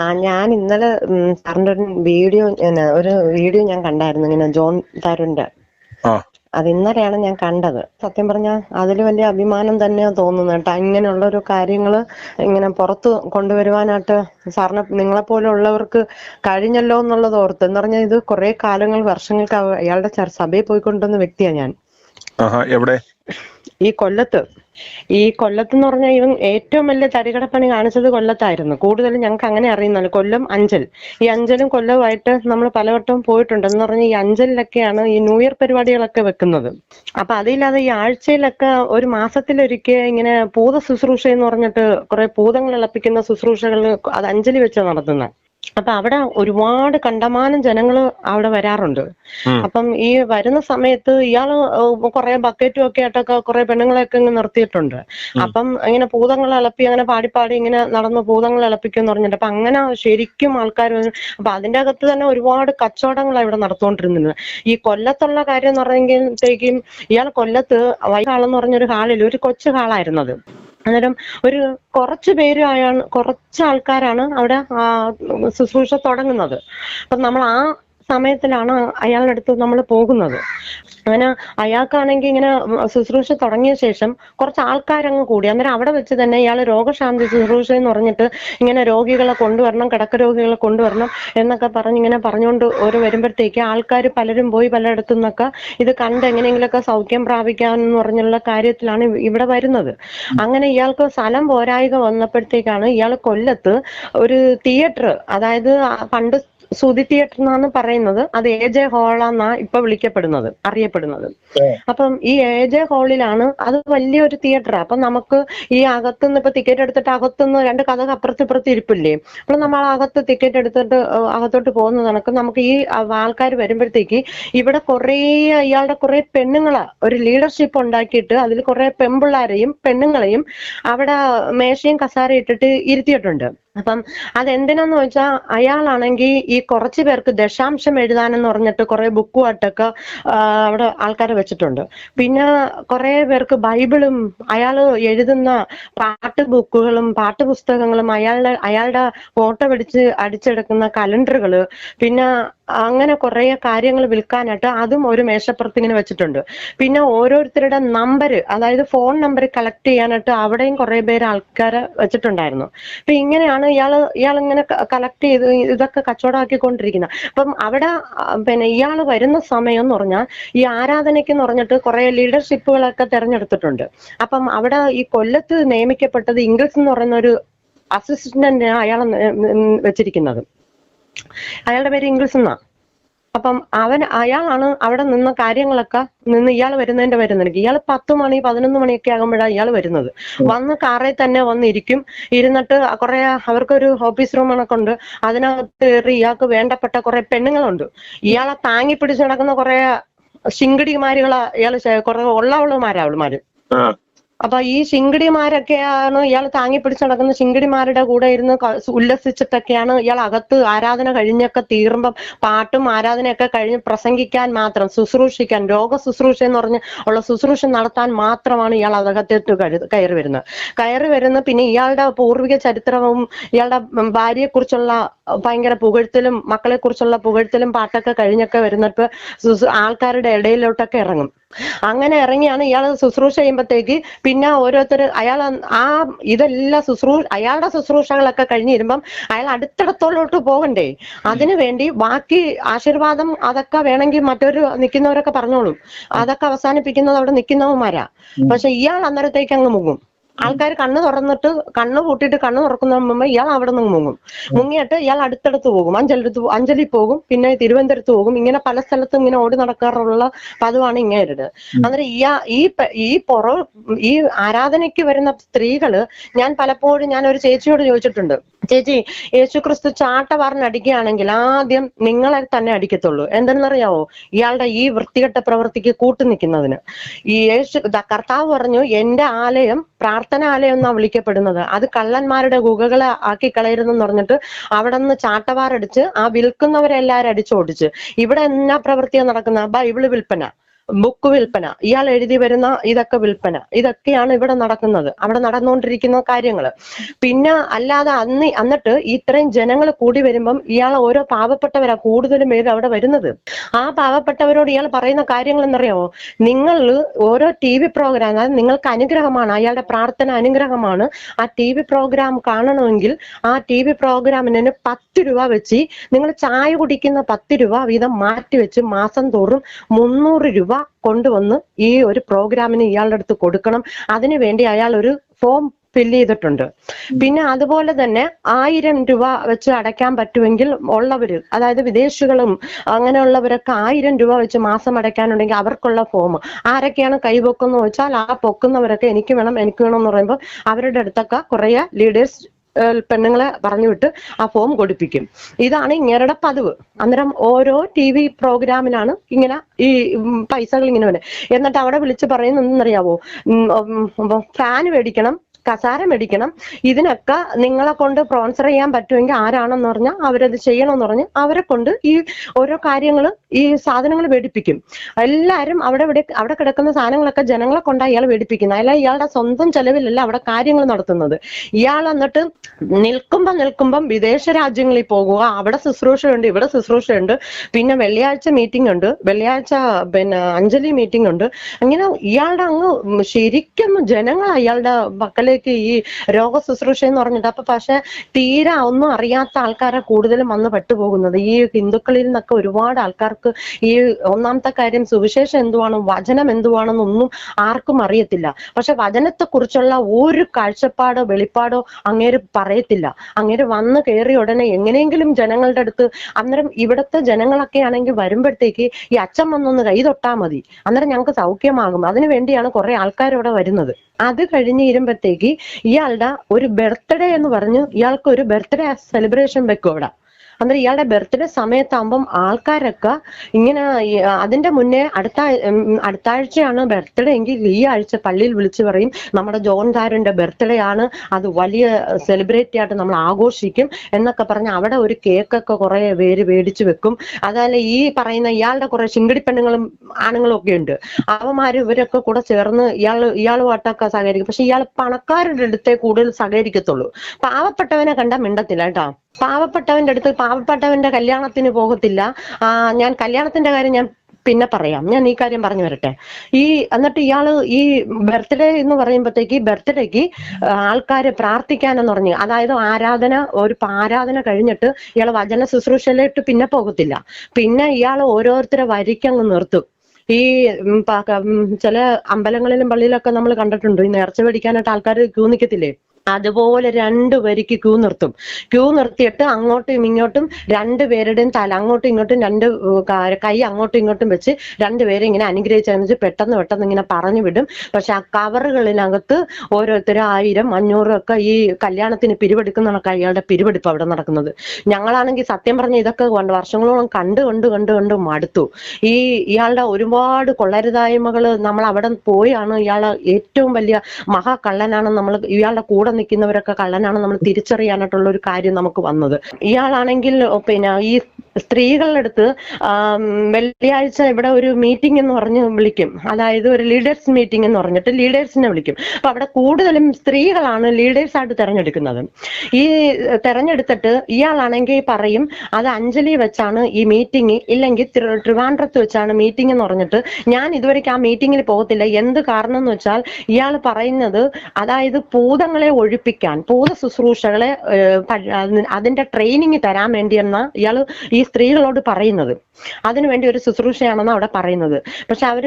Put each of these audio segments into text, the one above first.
ആ ഞാൻ ഇന്നലെ സാറിന്റെ ഒരു വീഡിയോ ഒരു വീഡിയോ ഞാൻ കണ്ടായിരുന്നു ഇങ്ങനെ ജോൺ തരുണിന്റെ ആ. അത് ഇന്നലെയാണ് ഞാൻ കണ്ടത്. സത്യം പറഞ്ഞാൽ അതിൽ വലിയ അഭിമാനം തന്നെയാ തോന്നുന്നത് കേട്ടോ. ഇങ്ങനെയുള്ള ഒരു കാര്യങ്ങൾ ഇങ്ങനെ പുറത്ത് കൊണ്ടുവരുവാനായിട്ട് സാറിന് നിങ്ങളെ പോലെ ഉള്ളവർക്ക് കഴിഞ്ഞല്ലോ എന്നുള്ളത് ഓർത്ത്. എന്ന് പറഞ്ഞാൽ ഇത് കുറെ കാലങ്ങൾ വർഷങ്ങൾക്ക് അയാളുടെ സഭയിൽ പോയിക്കൊണ്ടിരുന്ന വ്യക്തിയാണ് ഞാൻ. എവിടെ? ഈ കൊല്ലത്ത് ഈ കൊല്ലത്ത് എന്ന് പറഞ്ഞാൽ ഇവൻ ഏറ്റവും വലിയ തരികടപ്പണി കാണിച്ചത് കൊല്ലത്തായിരുന്നു. കൂടുതലും ഞങ്ങൾക്ക് അങ്ങനെ അറിയുന്നില്ല കൊല്ലം അഞ്ചൽ. ഈ അഞ്ചലും കൊല്ലവുമായിട്ട് നമ്മൾ പലവട്ടവും പോയിട്ടുണ്ട് എന്ന് പറഞ്ഞാൽ ഈ അഞ്ചലിലൊക്കെയാണ് ഈ ന്യൂ ഇയർ പരിപാടികളൊക്കെ വെക്കുന്നത്. അപ്പൊ അതില്ലാതെ ഈ ആഴ്ചയിലൊക്കെ ഒരു മാസത്തിലൊരിക്കൽ ഇങ്ങനെ പൂത ശുശ്രൂഷ എന്ന് പറഞ്ഞിട്ട് കുറെ പൂതങ്ങൾ ഇളപ്പിക്കുന്ന ശുശ്രൂഷകൾ അത് അഞ്ചലി വെച്ച് നടത്തുന്നത്. അപ്പൊ അവിടെ ഒരുപാട് കണ്ടമാനം ജനങ്ങൾ അവിടെ വരാറുണ്ട്. അപ്പം ഈ വരുന്ന സമയത്ത് ഇയാൾ കുറെ ബക്കറ്റും ഒക്കെ ആയിട്ടൊക്കെ കുറെ പെണ്ണുങ്ങളെയൊക്കെ ഇങ്ങനെ നിർത്തിയിട്ടുണ്ട്. അപ്പം ഇങ്ങനെ പൂതങ്ങൾ ഇളപ്പി അങ്ങനെ പാടിപ്പാടി ഇങ്ങനെ നടന്ന് പൂതങ്ങൾ ഇളപ്പിക്കും എന്ന് പറഞ്ഞിട്ട് അപ്പൊ അങ്ങനെ ശരിക്കും ആൾക്കാർ അപ്പൊ അതിന്റെ അകത്ത് തന്നെ ഒരുപാട് കച്ചവടങ്ങളാണ് ഇവിടെ നടത്തുകൊണ്ടിരുന്നത് ഈ കൊല്ലത്തുള്ള കാര്യം എന്ന് പറഞ്ഞെങ്കിൽ ഇയാൾ കൊല്ലത്ത് വൈകാളെന്ന് പറഞ്ഞൊരു ഹാളിൽ ഒരു കൊച്ചു ഹാളായിരുന്നത്. അന്നേരം ഒരു കുറച്ച് പേര് അയാൾ കുറച്ച് ആൾക്കാരാണ് അവിടെ ശുശ്രൂഷ തുടങ്ങുന്നത്. അപ്പൊ നമ്മൾ ആ സമയത്തിലാണ് അയാളുടെ അടുത്ത് നമ്മൾ പോകുന്നത്. അങ്ങനെ അയാൾക്കാണെങ്കിൽ ഇങ്ങനെ ശുശ്രൂഷ തുടങ്ങിയ ശേഷം കുറച്ച് ആൾക്കാരങ്ങ് കൂടി. അന്നേരം അവിടെ വെച്ച് തന്നെ ഇയാൾ രോഗശാന്തി ശുശ്രൂഷ എന്ന് പറഞ്ഞിട്ട് ഇങ്ങനെ രോഗികളെ കൊണ്ടുവരണം കിടക്ക രോഗികളെ കൊണ്ടുവരണം എന്നൊക്കെ പറഞ്ഞ് ഇങ്ങനെ പറഞ്ഞുകൊണ്ട് ഒരു വരുമ്പോഴത്തേക്ക് ആൾക്കാർ പലരും പോയി പലയിടത്തു നിന്നൊക്കെ ഇത് കണ്ട് എങ്ങനെയെങ്കിലുമൊക്കെ സൗഖ്യം പ്രാപിക്കാൻ എന്ന് പറഞ്ഞുള്ള കാര്യത്തിലാണ് ഇവിടെ വരുന്നത്. അങ്ങനെ ഇയാൾക്ക് സ്ഥലം പോരായിക വന്നപ്പോഴത്തേക്കാണ് ഇയാൾ കൊല്ലത്ത് ഒരു തിയേറ്റർ അതായത് പണ്ട് സുധി തിയേറ്റർ എന്നാണ് പറയുന്നത്. അത് എ ജെ ഹോളാന്നാ ഇപ്പൊ വിളിക്കപ്പെടുന്നത് അറിയപ്പെടുന്നത്. അപ്പം ഈ എ ജെ ഹോളിലാണ് അത് വലിയൊരു തിയേറ്റർ അപ്പൊ നമുക്ക് ഈ അകത്തുനിന്ന് ഇപ്പൊ ടിക്കറ്റ് എടുത്തിട്ട് അകത്തുനിന്ന് രണ്ട് കഥ അപ്പുറത്ത് ഇപ്പുറത്ത് ഇരിപ്പില്ലേ? അപ്പൊ നമ്മൾ അകത്ത് ടിക്കറ്റ് എടുത്തിട്ട് അകത്തോട്ട് പോകുന്ന കണക്ക് നമുക്ക് ഈ ആൾക്കാർ വരുമ്പോഴത്തേക്ക് ഇവിടെ കുറേ ഇയാളുടെ കുറെ പെണ്ണുങ്ങളെ. ഒരു ലീഡർഷിപ്പ് ഉണ്ടാക്കിയിട്ട് അതിൽ കുറെ പെമ്പിള്ളാരെയും പെണ്ണുങ്ങളെയും അവിടെ മേശയും കസാരയും ഇട്ടിട്ട് ഇരുത്തിയിട്ടുണ്ട്. അപ്പം അതെന്തിനാന്ന് വെച്ചാൽ അയാളാണെങ്കിൽ ഈ കുറച്ച് പേർക്ക് ദശാംശം എഴുതാനെന്ന് പറഞ്ഞിട്ട് കുറെ ബുക്കുമായിട്ടൊക്കെ അവിടെ ആൾക്കാരെ വെച്ചിട്ടുണ്ട്. പിന്നെ കുറെ പേർക്ക് ബൈബിളും അയാൾ എഴുതുന്ന പാട്ട് ബുക്കുകളും പാട്ട് പുസ്തകങ്ങളും അയാളുടെ അയാളുടെ ഫോട്ടോ പിടിച്ച് അടിച്ചെടുക്കുന്ന കലണ്ടറുകൾ പിന്നെ അങ്ങനെ കുറെ കാര്യങ്ങൾ വിൽക്കാനായിട്ട് അതും ഒരു മേശപ്പുറത്ത് ഇങ്ങനെ വെച്ചിട്ടുണ്ട്. പിന്നെ ഓരോരുത്തരുടെ നമ്പർ അതായത് ഫോൺ നമ്പർ കളക്ട് ചെയ്യാനായിട്ട് അവിടെയും കുറെ പേര് ആൾക്കാരെ വെച്ചിട്ടുണ്ടായിരുന്നു. അപ്പൊ ഇങ്ങനെയാണ് ഇയാൾ ഇയാൾ ഇങ്ങനെ കളക്ട് ചെയ്ത് ഇതൊക്കെ കച്ചവടമാക്കിക്കൊണ്ടിരിക്കുന്നത് അപ്പം അവിടെ പിന്നെ ഇയാൾ വരുന്ന സമയം എന്ന് പറഞ്ഞാൽ ഈ ആരാധനയ്ക്ക് എന്ന് പറഞ്ഞിട്ട് കുറെ ലീഡർഷിപ്പുകളൊക്കെ തെരഞ്ഞെടുത്തിട്ടുണ്ട്. അപ്പം അവിടെ ഈ കൊല്ലത്ത് നിയമിക്കപ്പെട്ടത് ഇംഗ്ലീഷ് എന്ന് പറയുന്ന ഒരു അസിസ്റ്റന്റിനെ അയാളെ വെച്ചിരിക്കുന്നത്. അയാളുടെ പേര് ഇംഗ്ലീഷ് എന്നാ. അപ്പം അവൻ അയാളാണ് അവിടെ നിന്ന് കാര്യങ്ങളൊക്കെ നിന്ന് ഇയാൾ വരുന്നതിന്റെ വരുന്നത് ഇയാൾ പത്ത് മണി പതിനൊന്ന് മണിയൊക്കെ ആകുമ്പോഴാണ് ഇയാൾ വരുന്നത്. വന്ന് കാറിൽ തന്നെ വന്നിരിക്കും. ഇരുന്നിട്ട് കുറെ അവർക്കൊരു ഓഫീസ് റൂമൊക്കെ ഉണ്ട്. അതിനകത്ത് കയറി ഇയാൾക്ക് വേണ്ടപ്പെട്ട കുറെ പെണ്ണുങ്ങളുണ്ട്. ഇയാളെ താങ്ങി പിടിച്ച് നടക്കുന്ന കുറെ ശിങ്കിടിമാരികളാ ഇയാൾ കുറെ ഉള്ളവളുമാരാ അവളുമാര്. അപ്പൊ ഈ ശിങ്കിടിമാരൊക്കെയാണ് ഇയാൾ താങ്ങി പിടിച്ച് നടക്കുന്ന ശിങ്കിടിമാരുടെ കൂടെ ഇരുന്ന് ഉല്ലസിച്ചിട്ടൊക്കെയാണ് ഇയാൾ അകത്ത് ആരാധന കഴിഞ്ഞൊക്കെ തീരുമ്പം പാട്ടും ആരാധനയൊക്കെ കഴിഞ്ഞ് പ്രസംഗിക്കാൻ മാത്രം ശുശ്രൂഷിക്കാൻ രോഗ ശുശ്രൂഷ എന്ന് പറഞ്ഞ് ഉള്ള ശുശ്രൂഷ നടത്താൻ മാത്രമാണ് ഇയാൾ അകത്തേക്ക് കയറി വരുന്നത്. കയറി വരുന്ന പിന്നെ ഇയാളുടെ പൂർവിക ചരിത്രവും ഇയാളുടെ ഭാര്യയെ കുറിച്ചുള്ള ഭയങ്കര പുകഴ്ത്തലും മക്കളെ കുറിച്ചുള്ള പുകഴ്ത്തലും പാട്ടൊക്കെ കഴിഞ്ഞൊക്കെ വരുന്നപ്പോ ആൾക്കാരുടെ ഇടയിലോട്ടൊക്കെ ഇറങ്ങും. അങ്ങനെ ഇറങ്ങിയാണ് ഇയാൾ ശുശ്രൂഷ ചെയ്യുമ്പോഴത്തേക്ക് പിന്നെ ഓരോരുത്തർ അയാൾ ആ ഇതെല്ലാം ശുശ്രൂ അയാളുടെ ശുശ്രൂഷകളൊക്കെ കഴിഞ്ഞ് വരുമ്പം അയാൾ അടുത്തിടത്തോട്ട് പോകണ്ടേ? അതിനു വേണ്ടി ബാക്കി ആശീർവാദം അതൊക്കെ വേണമെങ്കിൽ മറ്റൊരു നിൽക്കുന്നവരൊക്കെ പറഞ്ഞോളും. അതൊക്കെ അവസാനിപ്പിക്കുന്നത് അവിടെ നിൽക്കുന്നവന്മാരാ. പക്ഷെ ഇയാൾ അന്നേരത്തേക്ക് അങ്ങ് മുങ്ങും. ആൾക്കാർ കണ്ണ് തുറന്നിട്ട് കണ്ണ് പൂട്ടിയിട്ട് കണ്ണ് തുറക്കുന്ന മുമ്പ് ഇയാൾ അവിടെ നിന്ന് മുങ്ങും. മുങ്ങിയിട്ട് ഇയാൾ അടുത്തടുത്ത് പോകും. അഞ്ചലടുത്ത് അഞ്ചലി പോകും. പിന്നെ തിരുവനന്തപുരത്ത് പോകും. ഇങ്ങനെ പല സ്ഥലത്തും ഇങ്ങനെ ഓടി നടക്കാറുള്ള പതിവാണ് ഇങ്ങേരുടെ അന്നേരം ഇയാ ഈ ഈ പുറ ഈ ആരാധനയ്ക്ക് വരുന്ന സ്ത്രീകൾ ഞാൻ പലപ്പോഴും ഞാൻ ഒരു ചേച്ചിയോട് ചോദിച്ചിട്ടുണ്ട്. ചേച്ചി യേശുക്രിസ്തു ചാട്ട പറഞ്ഞടിക്കുകയാണെങ്കിൽ ആദ്യം നിങ്ങളെ തന്നെ അടിക്കത്തുള്ളൂ. എന്തെന്നറിയാവോ? ഇയാളുടെ ഈ വൃത്തികെട്ട പ്രവൃത്തിക്ക് കൂട്ടു നിൽക്കുന്നതിന് ഈ യേശു കർത്താവ് പറഞ്ഞു എന്റെ ആലയം പ്രാർത്ഥനാലയം എന്നാണ് വിളിക്കപ്പെടുന്നത്. അത് കള്ളന്മാരുടെ ഗുഹകളെ ആക്കി കളയരുതെന്ന് പറഞ്ഞിട്ട് അവിടെ നിന്ന് ചാട്ടവാറടിച്ച് ആ വിൽക്കുന്നവരെല്ലാരും അടിച്ചോടിച്ച്. ഇവിടെ എന്നാ പ്രവൃത്തിയാണ് നടക്കുന്ന? ബൈബിൾ വിൽപ്പന. ബുക്ക് വിൽപ്പന. ഇയാൾ എഴുതി വരുന്ന ഇതൊക്കെ വിൽപ്പന. ഇതൊക്കെയാണ് ഇവിടെ നടക്കുന്നത്. അവിടെ നടന്നുകൊണ്ടിരിക്കുന്ന കാര്യങ്ങൾ പിന്നെ അല്ലാതെ അന്ന് എന്നിട്ട് ഇത്രയും ജനങ്ങൾ കൂടി വരുമ്പം ഇയാൾ ഓരോ പാവപ്പെട്ടവരാ കൂടുതലും പേര് അവിടെ വരുന്നത്. ആ പാവപ്പെട്ടവരോട് ഇയാൾ പറയുന്ന കാര്യങ്ങൾ എന്നറിയാമോ നിങ്ങൾ ഓരോ ടി വി പ്രോഗ്രാം അതായത് നിങ്ങൾക്ക് അനുഗ്രഹമാണ് അയാളുടെ പ്രാർത്ഥന അനുഗ്രഹമാണ് ആ ടി വി പ്രോഗ്രാം കാണണമെങ്കിൽ ആ ടി വി പ്രോഗ്രാമിന് പത്ത് രൂപ വെച്ച് നിങ്ങൾ ചായ കുടിക്കുന്ന പത്ത് രൂപ വീതം മാറ്റി വെച്ച് മാസം തോറും മുന്നൂറ് രൂപ കൊണ്ടുവന്ന് ഈ ഒരു പ്രോഗ്രാമിന് ഇയാളുടെ അടുത്ത് കൊടുക്കണം. അതിനു വേണ്ടി അയാൾ ഒരു ഫോം ഫില്ല് ചെയ്തിട്ടുണ്ട്. പിന്നെ അതുപോലെ തന്നെ ആയിരം രൂപ വെച്ച് അടയ്ക്കാൻ പറ്റുമെങ്കിൽ ഉള്ളവര് അതായത് വിദേശികളും അങ്ങനെയുള്ളവരൊക്കെ ആയിരം രൂപ വെച്ച് മാസം അടയ്ക്കാനുണ്ടെങ്കിൽ അവർക്കുള്ള ഫോം. ആരൊക്കെയാണ് കൈപൊക്കുന്ന വെച്ചാൽ ആ പൊക്കുന്നവരൊക്കെ എനിക്ക് വേണം എനിക്ക് വേണം എന്ന് പറയുമ്പോൾ അവരുടെ അടുത്തൊക്കെ കുറേ ലീഡേഴ്സ് പെണ്ണുങ്ങളെ പറഞ്ഞു വിട്ട് ആ ഫോം കൊടുപ്പിക്കും. ഇതാണ് ഇങ്ങേരുടെ പതിവ്. അന്നേരം ഓരോ ടി വി പ്രോഗ്രാമിലാണ് ഇങ്ങനെ ഈ പൈസകൾ ഇങ്ങനെ വരുന്നത്. എന്നിട്ട് അവിടെ വിളിച്ച് പറയുന്നറിയാവോ ഫാൻ മേടിക്കണം. കസാര മേടിക്കണം. ഇതിനൊക്കെ നിങ്ങളെ കൊണ്ട് സ്പോൺസർ ചെയ്യാൻ പറ്റുമെങ്കിൽ ആരാണെന്ന് പറഞ്ഞാൽ അവരത് ചെയ്യണമെന്ന് പറഞ്ഞ് അവരെ കൊണ്ട് ഈ ഓരോ കാര്യങ്ങൾ ഈ സാധനങ്ങൾ മേടിപ്പിക്കും എല്ലാവരും അവിടെ ഇവിടെ അവിടെ കിടക്കുന്ന സാധനങ്ങളൊക്കെ ജനങ്ങളെ കൊണ്ടാണ് ഇയാൾ മേടിപ്പിക്കുന്നത് അല്ല ഇയാളുടെ സ്വന്തം ചെലവിലല്ല അവിടെ കാര്യങ്ങൾ നടത്തുന്നത്. ഇയാൾ എന്നിട്ട് നിൽക്കുമ്പം നിൽക്കുമ്പം വിദേശ രാജ്യങ്ങളിൽ പോകുക. അവിടെ ശുശ്രൂഷയുണ്ട് ഇവിടെ ശുശ്രൂഷയുണ്ട്. പിന്നെ വെള്ളിയാഴ്ച മീറ്റിംഗ് ഉണ്ട്. വെള്ളിയാഴ്ച പിന്നെ അഞ്ജലി മീറ്റിംഗ് ഉണ്ട്. അങ്ങനെ ഇയാളുടെ അങ്ങ് ശരിക്കും ജനങ്ങൾ അയാളുടെ പക്കലേക്ക് ഈ രോഗ ശുശ്രൂഷ എന്ന് പറഞ്ഞിട്ട് അപ്പൊ പക്ഷെ തീരെ ഒന്നും അറിയാത്ത ആൾക്കാരെ കൂടുതലും വന്ന് പെട്ടുപോകുന്നത്. ഈ ഹിന്ദുക്കളിൽ നിന്നൊക്കെ ഒരുപാട് ആൾക്കാർക്ക് ഈ ഒന്നാമത്തെ കാര്യം സുവിശേഷം എന്തുവാണ് വചനം എന്തുവാണെന്നൊന്നും ആർക്കും അറിയത്തില്ല. പക്ഷെ വചനത്തെ കുറിച്ചുള്ള ഒരു കാഴ്ചപ്പാടോ വെളിപ്പാടോ അങ്ങേര് പറയത്തില്ല. അങ്ങേര് വന്ന് കയറിയ ഉടനെ എങ്ങനെയെങ്കിലും ജനങ്ങളുടെ അടുത്ത് അന്നേരം ഇവിടുത്തെ ജനങ്ങളൊക്കെ ആണെങ്കിൽ വരുമ്പോഴത്തേക്ക് ഈ അച്ഛൻ വന്നൊന്ന് കൈ തൊട്ടാ മതി. അന്നേരം ഞങ്ങൾക്ക് സൗഖ്യമാകും. അതിനു വേണ്ടിയാണ് കുറെ ആൾക്കാർ ഇവിടെ വരുന്നത്. അത് കഴിഞ്ഞ് ഇരുമ്പത്തേക്ക് ഇയാളുടെ ഒരു ബർത്ത്ഡേ എന്ന് പറഞ്ഞു. ഇയാൾക്ക് ഒരു ബർത്ത്ഡേ സെലിബ്രേഷൻ വെക്കും അവിടെ. അന്നേരം ഇയാളുടെ ബർത്ത്ഡേ സമയത്താകുമ്പം ആൾക്കാരൊക്കെ ഇങ്ങനെ അതിന്റെ മുന്നേ അടുത്ത അടുത്താഴ്ചയാണ് ബർത്ത്ഡേ എങ്കിൽ ഈ ആഴ്ച പള്ളിയിൽ വിളിച്ചു പറയും നമ്മുടെ ജോൺ താരന്റെ ബർത്ത്ഡേ ആണ്. അത് വലിയ സെലിബ്രേറ്റ് ആയിട്ട് നമ്മൾ ആഘോഷിക്കും. എന്നൊക്കെ പറഞ്ഞ് അവിടെ ഒരു കേക്കൊക്കെ കുറെ പേര് മേടിച്ചു വെക്കും. അതല്ല ഈ പറയുന്ന ഇയാളുടെ കുറെ ശിങ്കടി പെണ്ണുങ്ങളും ആണുങ്ങളും ഒക്കെ ഉണ്ട്. അവന്മാര് ഇവരൊക്കെ കൂടെ ചേർന്ന് ഇയാൾ ഇയാളുമായിട്ടൊക്കെ സഹകരിക്കും. പക്ഷെ ഇയാൾ പണക്കാരുടെ അടുത്തേ കൂടുതൽ സഹകരിക്കത്തുള്ളൂ. പാവപ്പെട്ടവനെ കണ്ടാൽ മിണ്ടത്തില്ല കേട്ടോ. പാവപ്പെട്ടവന്റെ അടുത്ത് പാവപ്പെട്ടവന്റെ കല്യാണത്തിന് പോകത്തില്ല. ഞാൻ കല്യാണത്തിന്റെ കാര്യം ഞാൻ പിന്നെ പറയാം. ഞാൻ ഈ കാര്യം പറഞ്ഞു വരട്ടെ. ഈ എന്നിട്ട് ഇയാൾ ഈ ബർത്ത്ഡേ എന്ന് പറയുമ്പോഴത്തേക്ക് ബർത്ത്ഡേക്ക് ആൾക്കാര് പ്രാർത്ഥിക്കാനെന്ന് പറഞ്ഞു അതായത് ആരാധന ഒരു ആരാധന കഴിഞ്ഞിട്ട് ഇയാൾ വചന ശുശ്രൂഷയിലിട്ട് പിന്നെ പോകത്തില്ല. പിന്നെ ഇയാൾ ഓരോരുത്തരെ വരിക്കങ്ങ് നിർത്തും. ഈ ചില അമ്പലങ്ങളിലും പള്ളിയിലൊക്കെ നമ്മൾ കണ്ടിട്ടുണ്ട്. ഈ നേർച്ച പിടിക്കാനായിട്ട് ആൾക്കാർ ക്യൂ നിൽക്കത്തില്ലേ അതുപോലെ രണ്ടു വരിക്ക് ക്യൂ നിർത്തും. ക്യൂ നിർത്തിയിട്ട് അങ്ങോട്ടും ഇങ്ങോട്ടും രണ്ട് പേരുടെയും തല അങ്ങോട്ടും ഇങ്ങോട്ടും രണ്ട് കൈ അങ്ങോട്ടും ഇങ്ങോട്ടും വെച്ച് രണ്ടുപേരെ ഇങ്ങനെ അനുഗ്രഹിച്ചതെന്ന് വെച്ച് പെട്ടെന്ന് പെട്ടെന്ന് ഇങ്ങനെ പറഞ്ഞു വിടും. പക്ഷെ ആ കവറുകളിനകത്ത് ഓരോരുത്തരും ആയിരം അഞ്ഞൂറും ഒക്കെ ഈ കല്യാണത്തിന് പിരിവെടുക്കുന്ന അയാളുടെ പിരിവെടുപ്പ് അവിടെ നടക്കുന്നത്. ഞങ്ങളാണെങ്കിൽ സത്യം പറഞ്ഞ ഇതൊക്കെ വർഷങ്ങളോളം കണ്ട് കണ്ട് കണ്ട് കണ്ട് മടുത്തു. ഈ ഇയാളുടെ ഒരുപാട് കൊള്ളരുതായ്മകൾ നമ്മൾ അവിടെ പോയാണ്. ഇയാളെ ഏറ്റവും വലിയ മഹാകള്ളനാണ് നമ്മൾ ഇയാളുടെ കൂടെ നിൽക്കുന്നവരൊക്കെ കള്ളനാണ് നമ്മൾ തിരിച്ചറിയാനായിട്ടുള്ള ഒരു കാര്യം നമുക്ക് വന്നത്. ഇയാളാണെങ്കിൽ പിന്നെ ഈ സ്ത്രീകളുടെ അടുത്ത് വെള്ളിയാഴ്ച ഇവിടെ ഒരു മീറ്റിംഗ് എന്ന് പറഞ്ഞ് വിളിക്കും. അതായത് ഒരു ലീഡേഴ്സ് മീറ്റിംഗ് എന്ന് പറഞ്ഞിട്ട് ലീഡേഴ്സിനെ വിളിക്കും. അപ്പൊ അവിടെ കൂടുതലും സ്ത്രീകളാണ് ലീഡേഴ്സ് ആയിട്ട് തെരഞ്ഞെടുക്കുന്നത്. ഈ തെരഞ്ഞെടുത്തിട്ട് ഇയാളാണെങ്കിൽ പറയും അത് അഞ്ജലി വെച്ചാണ് ഈ മീറ്റിംഗ് ഇല്ലെങ്കിൽ ട്രിവാൻഡ്രത്ത് വെച്ചാണ് മീറ്റിംഗ് എന്ന് പറഞ്ഞിട്ട് ഞാൻ ഇതുവരെ ആ മീറ്റിംഗിൽ പോകത്തില്ല. എന്ത് കാരണം എന്ന് വെച്ചാൽ ഇയാൾ പറയുന്നത് അതായത് ഭൂതങ്ങളെ ഒഴിപ്പിക്കാൻ ഭൂത ശുശ്രൂഷകളെ അതിന്റെ ട്രെയിനിങ് തരാൻ വേണ്ടി എന്ന ഇയാൾ ഈ സ്ത്രീകളോട് പറയുന്നത്. അതിനുവേണ്ടി ഒരു ശുശ്രൂഷയാണെന്ന് അവിടെ പറയുന്നത്. പക്ഷെ അവർ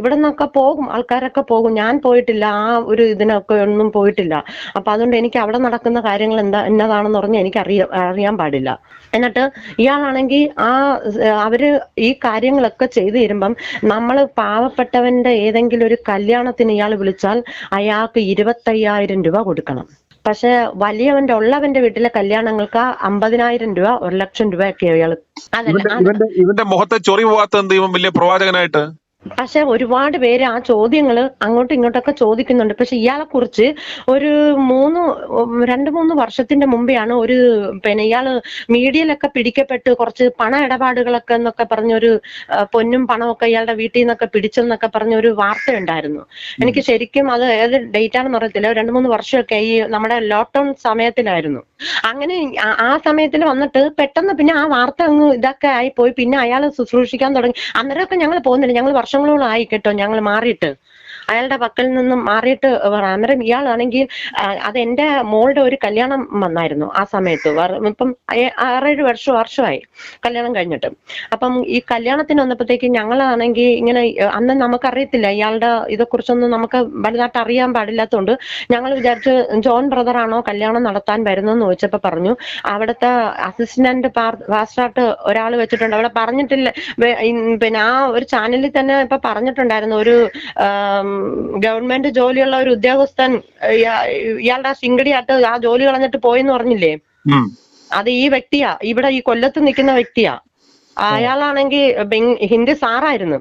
ഇവിടെ നിന്നൊക്കെ പോകും ആൾക്കാരൊക്കെ പോകും. ഞാൻ പോയിട്ടില്ല ആ ഒരു ഇതിനൊക്കെ ഒന്നും പോയിട്ടില്ല. അപ്പൊ അതുകൊണ്ട് എനിക്ക് അവിടെ നടക്കുന്ന കാര്യങ്ങൾ എന്താ എന്നതാണെന്ന് പറഞ്ഞ് എനിക്ക് അറിയ അറിയാൻ പാടില്ല. എന്നിട്ട് ഇയാളാണെങ്കിൽ ആ അവർ ഈ കാര്യങ്ങളൊക്കെ ചെയ്തു തരുമ്പം നമ്മൾ പാവപ്പെട്ടവന്റെ ഏതെങ്കിലും ഒരു കല്യാണത്തിന് ഇയാൾ വിളിച്ചാൽ അയാൾക്ക് ഇരുപത്തയ്യായിരം രൂപ കൊടുക്കണം. പക്ഷെ വലിയവന്റെ ഉള്ളവന്റെ വീട്ടിലെ കല്യാണങ്ങൾക്ക് അമ്പതിനായിരം രൂപ ഒരു ലക്ഷം രൂപയൊക്കെ അയാൾ അതല്ല ഇവന്റെ ഇവന്റെ ഇവന്റെ മുഖത്തെ ചൊറി പോവാത്ത എന്ത് ഇവൻ വലിയ പ്രവാചകനായിട്ട്? പക്ഷെ ഒരുപാട് പേര് ആ ചോദ്യങ്ങൾ അങ്ങോട്ടും ഇങ്ങോട്ടൊക്കെ ചോദിക്കുന്നുണ്ട്. പക്ഷെ ഇയാളെ കുറിച്ച് ഒരു മൂന്ന് രണ്ടു മൂന്ന് വർഷത്തിന്റെ മുമ്പെയാണ് ഒരു പിന്നെ ഇയാൾ മീഡിയയിലൊക്കെ പിടിക്കപ്പെട്ട് കുറച്ച് പണ ഇടപാടുകളൊക്കെ എന്നൊക്കെ പറഞ്ഞൊരു പൊന്നും പണമൊക്കെ ഇയാളുടെ വീട്ടിൽ നിന്നൊക്കെ പിടിച്ചെന്നൊക്കെ പറഞ്ഞ ഒരു വാർത്ത ഉണ്ടായിരുന്നു. എനിക്ക് ശരിക്കും അത് ഏത് ഡേറ്റ് ആണെന്ന് അറിയത്തില്ല രണ്ട് മൂന്ന് വർഷമൊക്കെ ഈ നമ്മുടെ ലോക്ക്ഡൌൺ സമയത്തിലായിരുന്നു. അങ്ങനെ ആ- ആ സമയത്തിൽ വന്നിട്ട് പെട്ടെന്ന് പിന്നെ ആ വാർത്ത അങ്ങ് ഇതൊക്കെ ആയി പോയി. പിന്നെ അയാൾ ശുശ്രൂഷിക്കാൻ തുടങ്ങി. അന്നേരമൊക്കെ ഞങ്ങൾ പോകുന്നില്ല. ഞങ്ങൾ വർഷങ്ങളോളം ആയി കേട്ടോ ഞങ്ങൾ മാറിയിട്ട്. അയാളുടെ പക്കൽ നിന്നും മാറിയിട്ട് അന്നേരം ഇയാളാണെങ്കിൽ ആ, അത് എന്റെ മോളുടെ ഒരു കല്യാണം വന്നായിരുന്നു ആ സമയത്ത്. ഇപ്പം ആറേഴ് വർഷം വർഷമായി കല്യാണം കഴിഞ്ഞിട്ട്. അപ്പം ഈ കല്യാണത്തിന് വന്നപ്പോഴത്തേക്ക് ഞങ്ങളാണെങ്കിൽ ഇങ്ങനെ അന്ന് നമുക്കറിയത്തില്ല ഇയാളുടെ ഇതേക്കുറിച്ചൊന്നും നമുക്ക് വലുതായിട്ട് അറിയാൻ പാടില്ലാത്തതുകൊണ്ട് ഞങ്ങൾ വിചാരിച്ച് ജോൺ ബ്രദറാണോ കല്യാണം നടത്താൻ വരുന്നതെന്ന് ചോദിച്ചപ്പോൾ പറഞ്ഞു അവിടുത്തെ അസിസ്റ്റന്റ് ഫാസ്റ്റായിട്ട് ഒരാൾ വെച്ചിട്ടുണ്ട്. അവിടെ പറഞ്ഞിട്ടില്ല പിന്നെ ആ ഒരു ചാനലിൽ തന്നെ ഇപ്പൊ പറഞ്ഞിട്ടുണ്ടായിരുന്നു ഒരു ഗവൺമെന്റ് ജോലിയുള്ള ഒരു ഉദ്യോഗസ്ഥൻ ഇയാളുടെ ശിങ്കടിയായിട്ട് ആ ജോലി കളഞ്ഞിട്ട് പോയെന്ന് പറഞ്ഞില്ലേ? അത് ഈ വ്യക്തിയാ. ഇവിടെ ഈ കൊല്ലത്ത് നിൽക്കുന്ന വ്യക്തിയാ. അയാളാണെങ്കിൽ ഹിന്ദി സാറായിരുന്നു.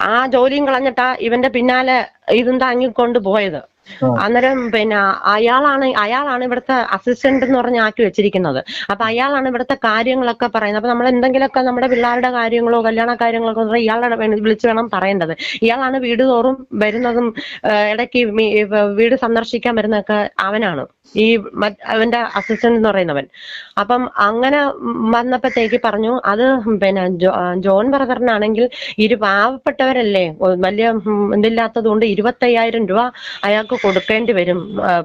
ആ ജോലിയും കളഞ്ഞിട്ടാ ഇവന്റെ പിന്നാലെ ഇതും താങ്ങിക്കൊണ്ട് പോയത്. അന്നേരം പിന്നെ അയാളാണ് അയാളാണ് ഇവിടുത്തെ അസിസ്റ്റന്റ് എന്ന് പറഞ്ഞ് ആക്കി വെച്ചിരിക്കുന്നത്. അപ്പൊ അയാളാണ് ഇവിടുത്തെ കാര്യങ്ങളൊക്കെ പറയുന്നത്. അപ്പൊ നമ്മൾ എന്തെങ്കിലുമൊക്കെ നമ്മുടെ പിള്ളേരുടെ കാര്യങ്ങളോ കല്യാണ കാര്യങ്ങളൊക്കെ ഇയാളുടെ വിളിച്ചു വേണം പറയേണ്ടത്. ഇയാളാണ് വീട് തോറും വരുന്നതും ഇടയ്ക്ക് വീട് സന്ദർശിക്കാൻ വരുന്നതൊക്കെ അവനാണ്. ഈ അവന്റെ അസിസ്റ്റന്റ് എന്ന് പറയുന്നവൻ. അപ്പം അങ്ങനെ വന്നപ്പോഴത്തേക്ക് പറഞ്ഞു അത് പിന്നെ ജോൺ ബ്രദറിനാണെങ്കിൽ ഇരു പാവപ്പെട്ടവരല്ലേ? വലിയ ഇതില്ലാത്തത് കൊണ്ട് ഇരുപത്തയ്യായിരം രൂപ അയാൾക്ക് കൊടുക്കേണ്ടി വരും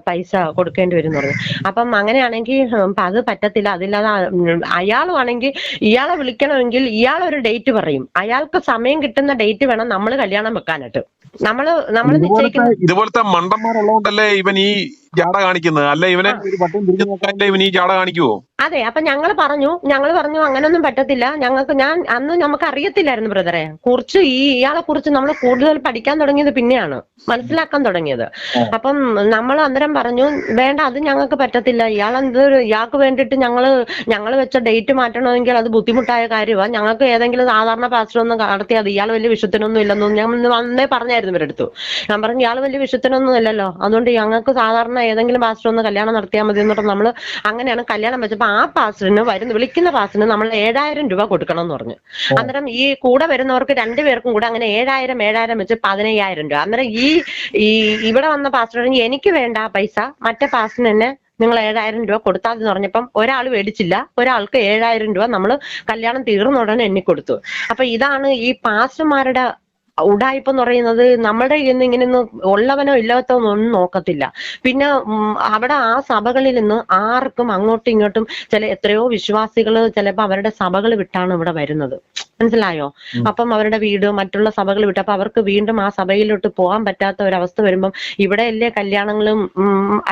പൈസ കൊടുക്കേണ്ടി വരും എന്ന് പറഞ്ഞു. അപ്പം അങ്ങനെയാണെങ്കിൽ അത് പറ്റത്തില്ല അതില്ലാതെ അയാളുവാണെങ്കിൽ ഇയാളെ വിളിക്കണമെങ്കിൽ ഇയാൾ ഒരു ഡേറ്റ് പറയും. അയാൾക്ക് സമയം കിട്ടുന്ന ഡേറ്റ് വേണം നമ്മൾ കല്യാണം വെക്കാനായിട്ട്. നമ്മൾ നമ്മൾ ഇതുപോലത്തെ മണ്ടന്മാരുള്ളതുകൊണ്ടല്ലേ ഇവൻ ഈ ജാട കാണിക്കുന്നത്? അല്ല ഇവനെ ഒരു വട്ടം തിരിഞ്ഞു നോക്കാനല്ലേ ഇവൻ ഈ ജാട കാണിക്കുവോ? അതെ അപ്പൊ ഞങ്ങൾ പറഞ്ഞു ഞങ്ങൾ പറഞ്ഞു അങ്ങനൊന്നും പറ്റത്തില്ല. ഞങ്ങൾക്ക് ഞാൻ അന്ന് നമുക്ക് അറിയത്തില്ലായിരുന്നു ബ്രദറെ. കുറിച്ച് ഈ ഇയാളെ കുറിച്ച് നമ്മൾ കൂടുതൽ പഠിക്കാൻ തുടങ്ങിയത് പിന്നെയാണ്. മനസ്സിലാക്കാൻ തുടങ്ങിയത്. അപ്പം നമ്മൾ അന്നേരം പറഞ്ഞു വേണ്ട അത് ഞങ്ങൾക്ക് പറ്റത്തില്ല. ഇയാൾ എന്തൊരു ഇയാൾക്ക് വേണ്ടിയിട്ട് ഞങ്ങൾ ഞങ്ങൾ വെച്ച ഡേറ്റ് മാറ്റണമെങ്കിൽ അത് ബുദ്ധിമുട്ടായ കാര്യമാണ് ഞങ്ങൾക്ക് ഏതെങ്കിലും സാധാരണ പാസ്റ്റർ ഒന്നും നടത്തിയാൽ അത് ഇയാൾ വലിയ വിശുദ്ധനൊന്നും ഇല്ലെന്നും ഞാൻ അന്നേ പറഞ്ഞായിരുന്നു ഇവരുടെ അടുത്ത്. ഞാൻ പറഞ്ഞു ഇയാൾ വലിയ വിശുദ്ധനൊന്നും ഇല്ലല്ലോ. അതുകൊണ്ട് ഞങ്ങൾക്ക് സാധാരണ ഏതെങ്കിലും പാസ്റ്റർ ഒന്ന് കല്യാണം നടത്തിയാൽ മതി എന്നിട്ട് നമ്മൾ അങ്ങനെയാണ് കല്യാണം വെച്ചപ്പോ ആ പാസ്റ്ററിന് വരുന്ന വിളിക്കുന്ന പാസ്റ്ററിന് നമ്മൾ ഏഴായിരം രൂപ കൊടുക്കണം എന്ന് പറഞ്ഞു അന്നേരം ഈ കൂടെ വരുന്നവർക്ക് രണ്ടുപേർക്കും കൂടെ അങ്ങനെ ഏഴായിരം ഏഴായിരം വെച്ച് പതിനയ്യായിരം രൂപ. അന്നേരം ഈ ഈ ഇവിടെ വന്ന പാസ്റ്റർ എനിക്ക് വേണ്ട ആ പൈസ. മറ്റേ പാസ്റ്ററിന് തന്നെ നിങ്ങൾ ഏഴായിരം രൂപ കൊടുത്താൽ എന്ന് പറഞ്ഞപ്പം ഒരാൾ മേടിച്ചില്ല. ഒരാൾക്ക് ഏഴായിരം രൂപ നമ്മൾ കല്യാണം തീർന്ന ഉടനെ എണ്ണി കൊടുത്തു അപ്പൊ ഇതാണ് ഈ പാസ്റ്റർമാരുടെ ഉടായ്പ എന്ന് പറയുന്നത് നമ്മുടെ ഇന്ന് ഇങ്ങനെ ഉള്ളവനോ ഇല്ലാത്തവനോ ഒന്നും നോക്കത്തില്ല. പിന്നെ അവിടെ ആ സഭകളിൽ നിന്ന് ആർക്കും അങ്ങോട്ടും ഇങ്ങോട്ടും ചില എത്രയോ വിശ്വാസികൾ ചിലപ്പോൾ അവരുടെ സഭകൾ വിട്ടാണ് ഇവിടെ വരുന്നത്. മനസ്സിലായോ? അപ്പം അവരുടെ വീട് മറ്റുള്ള സഭകൾ വിട്ട് അപ്പൊ അവർക്ക് വീണ്ടും ആ സഭയിലോട്ട് പോകാൻ പറ്റാത്ത ഒരവസ്ഥ വരുമ്പം ഇവിടെ അല്ലേ കല്യാണങ്ങളും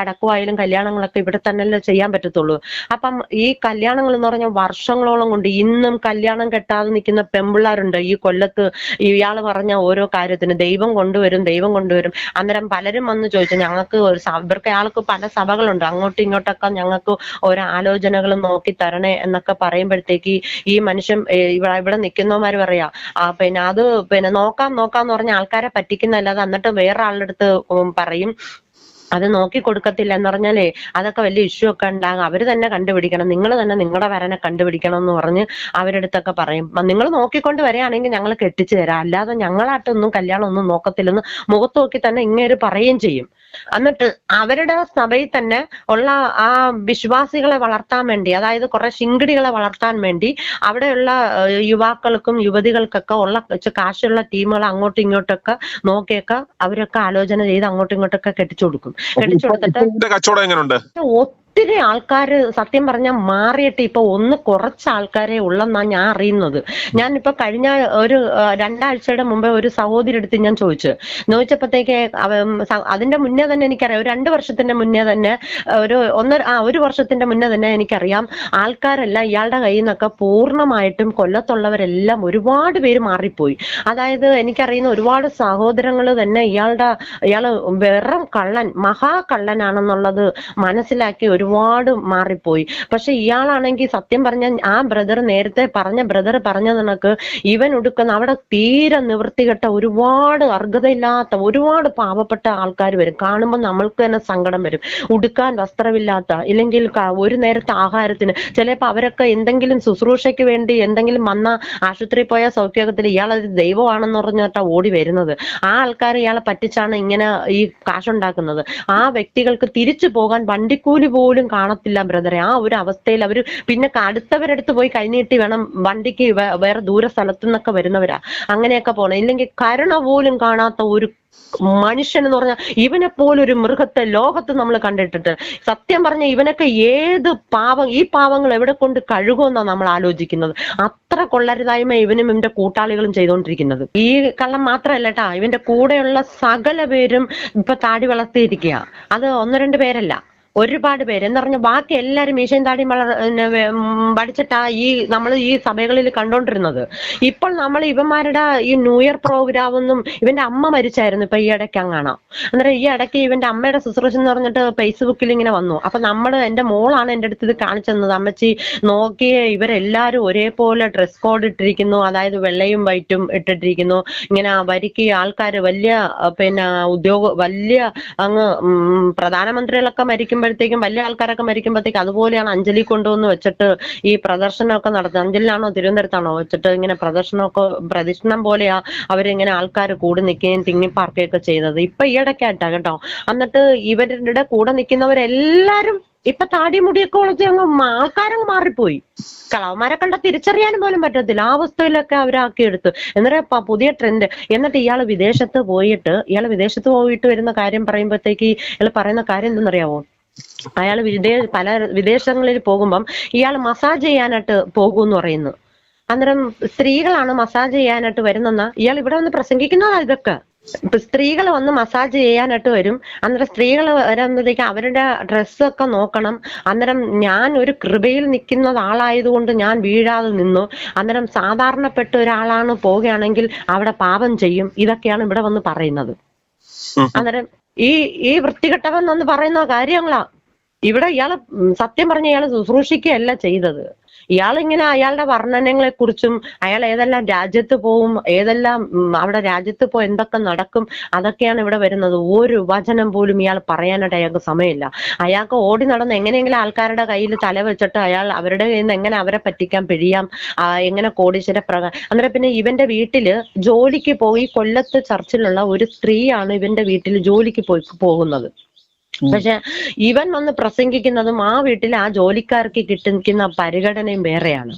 അടക്കമായാലും കല്യാണങ്ങളൊക്കെ ഇവിടെ തന്നെയല്ലേ ചെയ്യാൻ പറ്റത്തുള്ളൂ. അപ്പം ഈ കല്യാണങ്ങൾ എന്ന് പറഞ്ഞാൽ വർഷങ്ങളോളം കൊണ്ട് ഇന്നും കല്യാണം കെട്ടാതെ നിൽക്കുന്ന പെമ്പിള്ളാരുണ്ട്. ഈ കൊല്ലത്ത് ഇയാൾ പറഞ്ഞ ഓരോ കാര്യത്തിന് ദൈവം കൊണ്ടുവരും ദൈവം കൊണ്ടുവരും. അന്നേരം പലരും വന്ന് ചോദിച്ചു ഞങ്ങൾക്ക് ഒരു ഇവർക്ക് ആൾക്ക് പല സഭകളുണ്ട്. അങ്ങോട്ടും ഇങ്ങോട്ടൊക്കെ ഞങ്ങൾക്ക് ഓരോ ആലോചനകൾ നോക്കി തരണേ എന്നൊക്കെ പറയുമ്പോഴത്തേക്ക് ഈ മനുഷ്യൻ ഇവിടെ ഇവിടെ നിൽക്കുന്നവന്മാര് പറയാ. ആ പിന്നെ അത് പിന്നെ നോക്കാം നോക്കാന്ന് പറഞ്ഞ ആൾക്കാരെ പറ്റിക്കുന്നല്ലാതെ എന്നിട്ട് വേറെ ആളുടെ അടുത്ത് പറയും. അത് നോക്കി കൊടുക്കത്തില്ല എന്ന് പറഞ്ഞാലേ അതൊക്കെ വലിയ ഇഷ്യൂ ഒക്കെ ഉണ്ടാകും. അവർ തന്നെ കണ്ടുപിടിക്കണം. നിങ്ങൾ തന്നെ നിങ്ങളുടെ വരനെ കണ്ടുപിടിക്കണം എന്ന് പറഞ്ഞ് അവരുടെ അടുത്തൊക്കെ പറയും. നിങ്ങൾ നോക്കിക്കൊണ്ട് വരികയാണെങ്കിൽ ഞങ്ങൾ കെട്ടിച്ചു തരാം. അല്ലാതെ ഞങ്ങളായിട്ടൊന്നും കല്യാണം ഒന്നും നോക്കത്തില്ലെന്ന് മുഖത്ത് നോക്കി തന്നെ ഇങ്ങനെ പറയുകയും ചെയ്യും. എന്നിട്ട് അവരുടെ സഭയിൽ തന്നെ ഉള്ള ആ വിശ്വാസികളെ വളർത്താൻ വേണ്ടി അതായത് കുറെ ശിങ്കിടികളെ വളർത്താൻ വേണ്ടി അവിടെയുള്ള യുവാക്കൾക്കും യുവതികൾക്കൊക്കെ ഉള്ള കാശുള്ള ടീമുകൾ അങ്ങോട്ടും ഇങ്ങോട്ടൊക്കെ നോക്കിയൊക്കെ അവരൊക്കെ ആലോചന ചെയ്ത് അങ്ങോട്ടും ഇങ്ങോട്ടൊക്കെ കെട്ടിച്ചു കൊടുക്കും. കൊടുത്തിട്ട് ഇതിന്റെ കച്ചവടം എങ്ങനെയുണ്ട് ഒത്തിരി ആൾക്കാർ സത്യം പറഞ്ഞാൽ മാറിയിട്ട് ഇപ്പൊ ഒന്ന് കുറച്ച് ആൾക്കാരെ ഉള്ളെന്നാണ് ഞാൻ അറിയുന്നത്. ഞാനിപ്പോ കഴിഞ്ഞ ഒരു രണ്ടാഴ്ചയുടെ മുമ്പേ ഒരു സഹോദരി എടുത്ത് ഞാൻ ചോദിച്ചു. ചോദിച്ചപ്പോഴത്തേക്ക് അതിന്റെ മുന്നേ തന്നെ എനിക്കറിയാം. ഒരു രണ്ട് വർഷത്തിന്റെ മുന്നേ തന്നെ ഒരു ഒന്നര ആ ഒരു വർഷത്തിന്റെ മുന്നേ തന്നെ എനിക്കറിയാം. ആൾക്കാരെല്ലാം ഇയാളുടെ കയ്യിൽ നിന്നൊക്കെ പൂർണമായിട്ടും കൊല്ലത്തുള്ളവരെല്ലാം ഒരുപാട് പേര് മാറിപ്പോയി. അതായത് എനിക്കറിയുന്ന ഒരുപാട് സഹോദരങ്ങൾ തന്നെ ഇയാളുടെ ഇയാൾ വെറും കള്ളൻ മഹാകള്ളനാണെന്നുള്ളത് മനസ്സിലാക്കി ഒരുപാട് ഒരുപാട് മാറിപ്പോയി. പക്ഷെ ഇയാളാണെങ്കിൽ സത്യം പറഞ്ഞ ആ ബ്രദർ നേരത്തെ പറഞ്ഞ ബ്രദർ പറഞ്ഞ കണക്ക് ഇവൻ ഒടുക്കുന്ന അവിടെ തീരെ നിവൃത്തികെട്ട ഒരുപാട് അർഹതയില്ലാത്ത ഒരുപാട് പാവപ്പെട്ട ആൾക്കാർ വരും. കാണുമ്പോൾ നമ്മൾക്ക് തന്നെ സങ്കടം വരും. ഉടുക്കാൻ വസ്ത്രമില്ലാത്ത ഇല്ലെങ്കിൽ ഒരു നേരത്തെ ആഹാരത്തിന്. ചിലപ്പോൾ അവരൊക്കെ എന്തെങ്കിലും ശുശ്രൂഷയ്ക്ക് വേണ്ടി എന്തെങ്കിലും വന്ന ആശുപത്രിയിൽ പോയ സൗഖ്യത്തിൽ ഇയാളൊരു ദൈവമാണെന്ന് പറഞ്ഞിട്ടാ ഓടി വരുന്നത്. ആ ആൾക്കാർ ഇയാളെ പറ്റിച്ചാണ് ഇങ്ങനെ ഈ കാശുണ്ടാക്കുന്നത്. ആ വ്യക്തികൾക്ക് തിരിച്ചു പോകാൻ വണ്ടിക്കൂലി പോലും കാണത്തില്ല ബ്രദറെ ആ ഒരു അവസ്ഥയിൽ അവർ പിന്നെ അടുത്തവരടുത്ത് പോയി കൈനീട്ടി വേണം വണ്ടിക്ക് വേറെ ദൂര സ്ഥലത്തു നിന്നൊക്കെ വരുന്നവരാ. അങ്ങനെയൊക്കെ പോണം. ഇല്ലെങ്കിൽ കരുണ പോലും കാണാത്ത ഒരു മനുഷ്യൻ എന്ന് പറഞ്ഞാൽ ഇവനെ പോലൊരു മൃഗത്തെ ലോകത്ത് നമ്മൾ കണ്ടിട്ടിട്ട്. സത്യം പറഞ്ഞ ഇവനൊക്കെ ഏത് പാവം ഈ പാവങ്ങൾ എവിടെ കൊണ്ട് കഴുകുമെന്നാണ് നമ്മൾ ആലോചിക്കുന്നത്. അത്ര കൊള്ളരുതായ്മ ഇവനും ഇവന്റെ കൂട്ടാളികളും ചെയ്തുകൊണ്ടിരിക്കുന്നത് ഈ കള്ളം മാത്രമല്ല കേട്ടാ ഇവന്റെ കൂടെയുള്ള സകല പേരും ഇപ്പൊ താടി വളർത്തിയിരിക്കുക അത് ഒന്ന് രണ്ട് പേരല്ല. ഒരുപാട് പേര്. എന്ന് പറഞ്ഞാൽ ബാക്കി എല്ലാരും മീശയും താടിയും വളർ പിന്നെ വെ- ഉം പഠിച്ചിട്ടാ ഈ നമ്മൾ ഈ സഭകളിൽ കണ്ടോണ്ടിരുന്നത്. ഇപ്പോൾ നമ്മൾ ഇവന്മാരുടെ ഈ ന്യൂ ഇയർ പ്രോഗ്രാമൊന്നും ഇവന്റെ അമ്മ മരിച്ചായിരുന്നു ഇപ്പൊ ഈ ഇടയ്ക്ക് അങ്ങാണാം. അന്നേരം ഈ ഇടയ്ക്ക് ഇവന്റെ അമ്മയുടെ ശുശ്രൂഷ എന്ന് പറഞ്ഞിട്ട് ഫേസ്ബുക്കിൽ ഇങ്ങനെ വന്നു. അപ്പൊ നമ്മൾ എന്റെ മോളാണ് എന്റെ അടുത്ത് ഇത് കാണിച്ചു തന്നത് അമ്മച്ചി നോക്കി ഇവരെല്ലാരും ഒരേപോലെ ഡ്രസ് കോഡ് ഇട്ടിരിക്കുന്നു. അതായത് വെള്ളയും വൈറ്റും ഇട്ടിട്ടിരിക്കുന്നു. ഇങ്ങനെ വരിക്ക് ആൾക്കാർ വലിയ പിന്നെ ഉദ്യോഗ വലിയ അങ്ങ് പ്രധാനമന്ത്രികളൊക്കെ പ്രധാനമന്ത്രികളൊക്കെ മരിക്കുമ്പോഴത്തേക്കും വലിയ ആൾക്കാരൊക്കെ മരിക്കുമ്പോഴത്തേക്കും അതുപോലെയാണ് അഞ്ജലി കൊണ്ടുവന്ന് വെച്ചിട്ട് ഈ പ്രദർശനമൊക്കെ നടത്തുന്നത്. അഞ്ജലിലാണോ തിരുവനന്തപുരത്താണോ വെച്ചിട്ട് ഇങ്ങനെ പ്രദർശനമൊക്കെ പ്രദക്ഷിണം പോലെയാ അവരിങ്ങനെ ആൾക്കാർ കൂടി നിൽക്കുകയും തിങ്ങി പാർക്കുകയൊക്കെ ചെയ്തത് ഇപ്പൊ ഈയിടയ്ക്കായിട്ടാ കേട്ടോ. എന്നിട്ട് ഇവരുടെ കൂടെ നിൽക്കുന്നവരെല്ലാരും ഇപ്പൊ താടി മുടിയൊക്കെ ഉള്ളത് അങ്ങ് ആൾക്കാരങ്ങ് മാറിപ്പോയി. കളവന്മാരെ കണ്ട തിരിച്ചറിയാനും പോലും പറ്റത്തില്ല. ആ അവസ്ഥയിലൊക്കെ അവരാക്കി എടുത്തു എന്നിട്ട് പുതിയ ട്രെൻഡ് എന്നിട്ട് ഇയാൾ വിദേശത്ത് പോയിട്ട് ഇയാൾ വിദേശത്ത് പോയിട്ട് വരുന്ന കാര്യം പറയുമ്പോഴത്തേക്ക് ഇയാൾ പറയുന്ന കാര്യം എന്തെന്നറിയാവോ അയാൾ വിദേശ പല വിദേശങ്ങളിൽ പോകുമ്പം ഇയാൾ മസാജ് ചെയ്യാനായിട്ട് പോകുമെന്ന് പറയുന്നു. അന്നേരം സ്ത്രീകളാണ് മസാജ് ചെയ്യാനായിട്ട് വരുന്നെന്നാ ഇയാൾ ഇവിടെ വന്ന് പ്രസംഗിക്കുന്നതാ ഇതൊക്കെ. സ്ത്രീകൾ വന്ന് മസാജ് ചെയ്യാനായിട്ട് വരും. അന്നേരം സ്ത്രീകൾ വരുമ്പോഴത്തേക്ക് അവരുടെ ഡ്രസ്സൊക്കെ നോക്കണം. അന്നേരം ഞാൻ ഒരു കൃപയിൽ നിൽക്കുന്ന ആളായതുകൊണ്ട് ഞാൻ വീഴാതെ നിന്നു. അന്നേരം സാധാരണപ്പെട്ട ഒരാളാണ് പോവുകയാണെങ്കിൽ അവിടെ പാപം ചെയ്യും. ഇതൊക്കെയാണ് ഇവിടെ വന്ന് പറയുന്നത്. അന്നേരം ഈ ഈ വൃത്തികെട്ടവൻ എന്ന് പറയുന്ന കാര്യങ്ങളാ. ഇവിടെ ഇയാൾ സത്യം പറഞ്ഞ ഇയാൾ ശുശ്രൂഷിക്കുകയല്ല ചെയ്തത്. ഇയാൾ ഇങ്ങനെ അയാളുടെ വർണനങ്ങളെ കുറിച്ചും അയാൾ ഏതെല്ലാം രാജ്യത്ത് പോവും ഏതെല്ലാം അവിടെ രാജ്യത്ത് പോയി എന്തൊക്കെ നടക്കും അതൊക്കെയാണ് ഇവിടെ വരുന്നത്. ഒരു വചനം പോലും ഇയാൾ പറയാനായിട്ട് അയാൾക്ക് സമയമില്ല. അയാൾക്ക് ഓടി നടന്ന് എങ്ങനെയെങ്കിലും ആൾക്കാരുടെ കയ്യിൽ തല വെച്ചിട്ട് അയാൾ അവരുടെ കയ്യിൽ നിന്ന് എങ്ങനെ അവരെ പറ്റിക്കാൻ പിഴിയാം എങ്ങനെ കോടീശ്വര പ്രക അന്നേരം പിന്നെ ഇവന്റെ വീട്ടിൽ ജോലിക്ക് പോയി കൊല്ലത്ത് ചർച്ചിലുള്ള ഒരു സ്ത്രീയാണ് ഇവന്റെ വീട്ടിൽ ജോലിക്ക് പോയി പോകുന്നത്. പക്ഷെ ഇവൻ വന്ന് പ്രസംഗിക്കുന്നതും ആ വീട്ടിൽ ആ ജോലിക്കാർക്ക് കിട്ടുന്ന പരിഗണനയും വേറെയാണ്.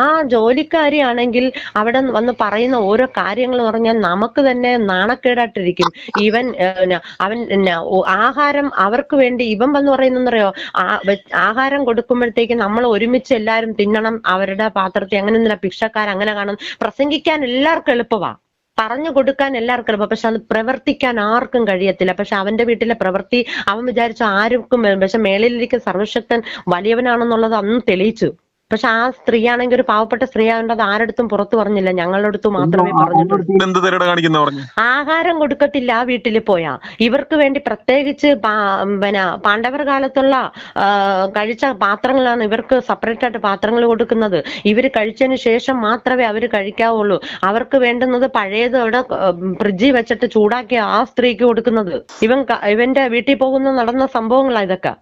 ആ ജോലിക്കാരിയാണെങ്കിൽ അവിടെ വന്ന് പറയുന്ന ഓരോ കാര്യങ്ങൾ പറഞ്ഞാൽ നമുക്ക് തന്നെ നാണക്കേടായിട്ടിരിക്കും. ഇവൻ അവൻ ആഹാരം അവർക്ക് വേണ്ടി ഇവൻ വന്ന് പറയുന്നറിയോ ആഹാരം കൊടുക്കുമ്പോഴത്തേക്ക് നമ്മൾ ഒരുമിച്ച് എല്ലാവരും തിന്നണം അവരുടെ പാത്രത്തിൽ അങ്ങനെ ഒന്നുമില്ല ഭിക്ഷക്കാർ അങ്ങനെ കാണും. പ്രസംഗിക്കാൻ എല്ലാവർക്കും എളുപ്പമാ. പറഞ്ഞു കൊടുക്കാൻ എല്ലാവർക്കും എളുപ്പം. പക്ഷെ അത് പ്രവർത്തിക്കാൻ ആർക്കും കഴിയത്തില്ല. പക്ഷെ അവന്റെ വീട്ടിലെ പ്രവൃത്തി അവൻ വിചാരിച്ചു ആർക്കും പക്ഷെ മേളിലിരിക്കുന്ന സർവശക്തൻ വലിയവനാണെന്നുള്ളത് അന്ന് തെളിയിച്ചു. പക്ഷെ ആ സ്ത്രീ ആണെങ്കിൽ ഒരു പാവപ്പെട്ട സ്ത്രീ ആയതുകൊണ്ട് അത് ആരടുത്തും പുറത്തു പറഞ്ഞില്ല. ഞങ്ങളുടെ അടുത്ത് മാത്രമേ പറഞ്ഞിട്ടുള്ളൂ. ആഹാരം കൊടുക്കത്തില്ല ആ വീട്ടിൽ പോയാ. ഇവർക്ക് വേണ്ടി പ്രത്യേകിച്ച് പിന്നെ പാണ്ഡവർ കാലത്തുള്ള കഴിച്ച പാത്രങ്ങളാണ് ഇവർക്ക് സെപ്പറേറ്റ് ആയിട്ട് പാത്രങ്ങൾ കൊടുക്കുന്നത്. ഇവർ കഴിച്ചതിന് ശേഷം മാത്രമേ അവർ കഴിക്കാവുള്ളൂ. അവർക്ക് വേണ്ടുന്നത് പഴയത് അവിടെ ഫ്രിഡ്ജിൽ വെച്ചിട്ട് ചൂടാക്കിയ ആ സ്ത്രീക്ക് കൊടുക്കുന്നത്. ഇവൻ ഇവന്റെ വീട്ടിൽ പോകുന്ന നടന്ന സംഭവങ്ങളാണ് ഇതൊക്കെ.